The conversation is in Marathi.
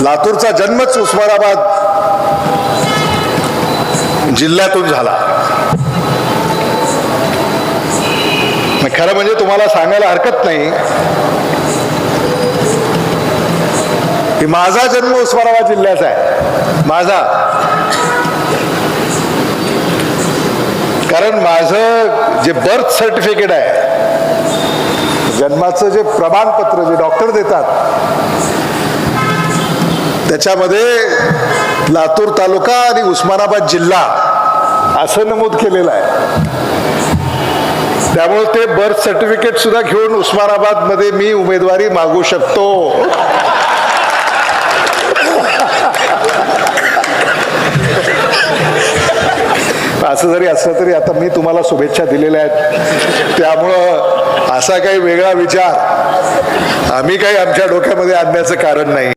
लातूरचा जन्मच उस्मानाबाद जिल्ह्यातून झाला. खरं म्हणजे तुम्हाला सांगायला हरकत नाही. की माझा जन्म उस्मानाबाद जिल्ह्याचा आहे. माझा. कारण माझं जे बर्थ सर्टिफिकेट आहे जन्माचं जे प्रमाणपत्र जे डॉक्टर देतात त्याच्यामध्ये लातूर तालुका आणि उस्मानाबाद जिल्हा असं नमूद केलेलं आहे. त्यामुळे ते बर्थ सर्टिफिकेट सुद्धा घेऊन उस्मानाबादमध्ये मी उमेदवारी मागू शकतो. असं जरी असलं तरी आता मी तुम्हाला शुभेच्छा दिलेल्या आहेत. त्यामुळं असा काही वेगळा विचार आम्ही काही आमच्या डोक्यामध्ये आणण्याचं कारण नाही.